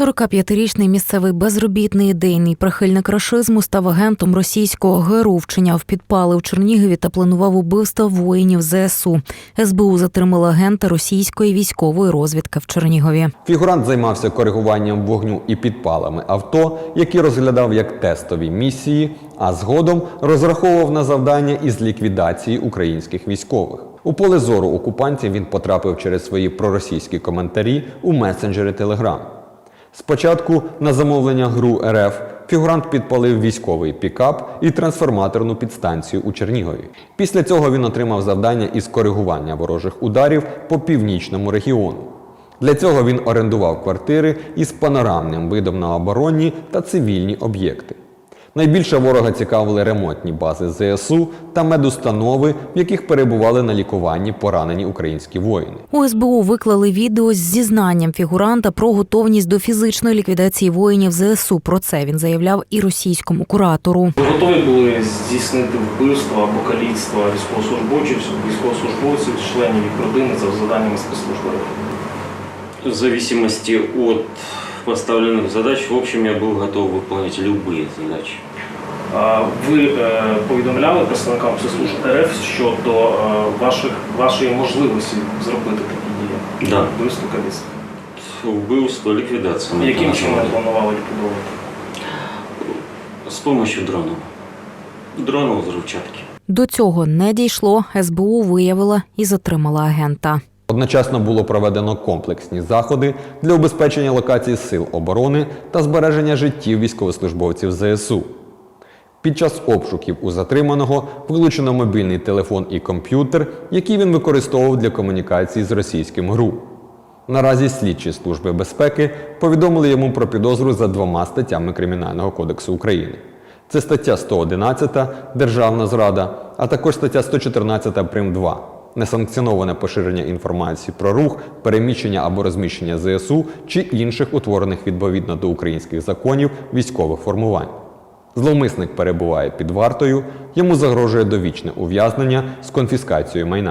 45-річний місцевий безробітний ідейний прихильник рашизму став агентом російського ГРУ, вчиняв підпали в Чернігові та планував убивства воїнів ЗСУ. СБУ затримала агента російської військової розвідки в Чернігові. Фігурант займався коригуванням вогню і підпалами авто, які розглядав як тестові місії, а згодом розраховував на завдання із ліквідації українських військових. У поле зору окупантів він потрапив через свої проросійські коментарі у месенджери Telegram. Спочатку на замовлення ГРУ РФ фігурант підпалив військовий пікап і трансформаторну підстанцію у Чернігові. Після цього він отримав завдання із коригування ворожих ударів по північному регіону. Для цього він орендував квартири із панорамним видом на оборонні та цивільні об'єкти. Найбільше ворога цікавили ремонтні бази ЗСУ та медустанови, в яких перебували на лікуванні поранені українські воїни. У СБУ виклали відео з зізнанням фігуранта про готовність до фізичної ліквідації воїнів ЗСУ. Про це він заявляв і російському куратору. Ви готові були здійснити вбивство або каліцтво військовослужбовців, військовослужбовців, членів їх родини за заданнями спецслужби? В зависимости от поставленных задач, в общем, я был готов выполнять любые задачи. А Ви е, повідомляли представникам спецслужб РФ щодо е, ваших, вашої можливості зробити такі дії? Да. Вбивство каліцтво. Убийство, ликвидация. Яким чином национальной. планували ліквідовувати? С помощью дронов. Дронов взрывчатки. До цього не дійшло. СБУ виявила і затримала агента. Одночасно було проведено комплексні заходи для убезпечення локацій сил оборони та збереження життів військовослужбовців ЗСУ. Під час обшуків у затриманого вилучено мобільний телефон і комп'ютер, які він використовував для комунікації з російським ГРУ. Наразі слідчі служби безпеки повідомили йому про підозру за двома статтями Кримінального кодексу України. Це стаття 111 Державна зрада, а також стаття 114 Прим 2 несанкціоноване поширення інформації про рух, переміщення або розміщення ЗСУ чи інших утворених відповідно до українських законів військових формувань. Зловмисник перебуває під вартою, йому загрожує довічне ув'язнення з конфіскацією майна.